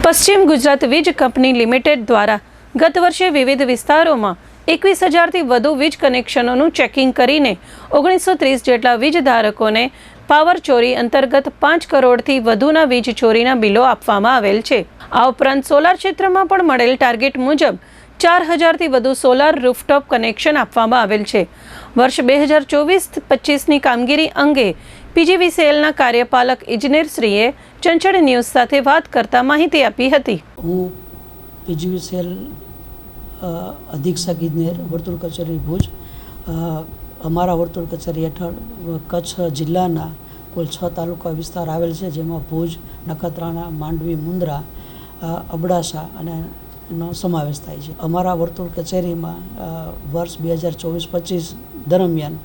પશ્ચિમ ગુજરાત વીજ company limited દ્વારા ગત વર્ષે વિવિધ વિસ્તારોમાં એકવીસ હજારથી વધુ વીજ કનેક્શનોનું ચેકિંગ કરીને ઓગણીસો ત્રીસ જેટલા વીજ ધારકોને પાવર ચોરી અંતર્ગત પાંચ કરોડથી વધુના વીજ ચોરીના બિલો આપવામાં આવેલ છે. આ ઉપરાંત સોલાર ક્ષેત્રમાં પણ મળેલ ટાર્ગેટ મુજબ ચાર હજારથી વધુ સોલાર રૂફટોપ કનેક્શન આપવામાં આવેલ છે. વર્ષ બે હજાર ચોવીસ પચીસની કામગીરી અંગે પીજીવીસીએલના કાર્યપાલક ઇજનેરશ્રીએ ચંચળ ન્યૂઝ સાથે વાત કરતા માહિતી આપી હતી. હું પીજીવીસીએલ અધિક્ષક ઇજનેર, વર્તુળ કચેરી ભુજ અમારા વર્તુળ કચેરી હેઠળ કચ્છ જિલ્લાના કુલ છ તાલુકા વિસ્તાર આવેલ છે, જેમાં ભુજ, નખત્રાણા, માંડવી મુંદ્રા અબડાસા અને નો સમાવેશ થાય છે. અમારા વર્તુળ કચેરીમાં વર્ષ બે હજાર ચોવીસ પચીસ દરમિયાન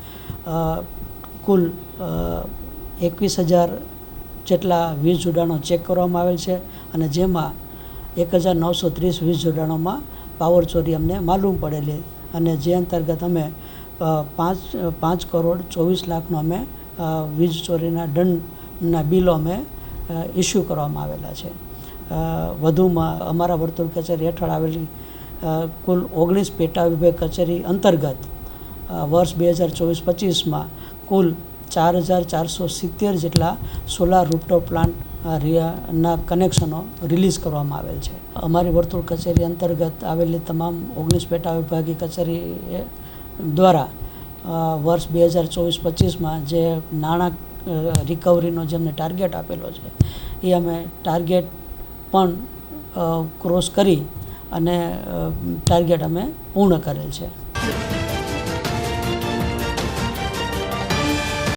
કુલ એકવીસ હજાર જેટલા વીજ જોડાણો ચેક કરવામાં આવેલ છે અને જેમાં એક હજાર નવસો ત્રીસ વીજ જોડાણોમાં પાવર ચોરી અમને માલુમ પડેલી અને જે અંતર્ગત અમે પાંચ પાંચ કરોડ ચોવીસ લાખનો અમે વીજ ચોરીના દંડના બિલો અમે ઇસ્યુ કરવામાં આવેલા છે. વધુમાં અમારા વર્તુળ કચેરી હેઠળ આવેલી કુલ ઓગણીસ પેટા વિભાગ કચેરી અંતર્ગત વર્ષ બે હજાર ચોવીસ પચીસમાં કુલ ચાર હજાર ચારસો સિત્તેર જેટલા સોલાર રૂપટોપ પ્લાન્ટ ના કનેક્શનો રિલીઝ કરવામાં આવેલ છે. અમારી વર્તુળ કચેરી અંતર્ગત આવેલી તમામ ઓગણીસ પેટા વિભાગી કચેરી દ્વારા વર્ષ બે હજાર ચોવીસ પચીસમાં જે નાણાં રિકવરીનો જેમને ટાર્ગેટ આપેલો છે, એ અમે ટાર્ગેટ પણ ક્રોસ કરી અને ટાર્ગેટ અમે પૂર્ણ કરેલ છે.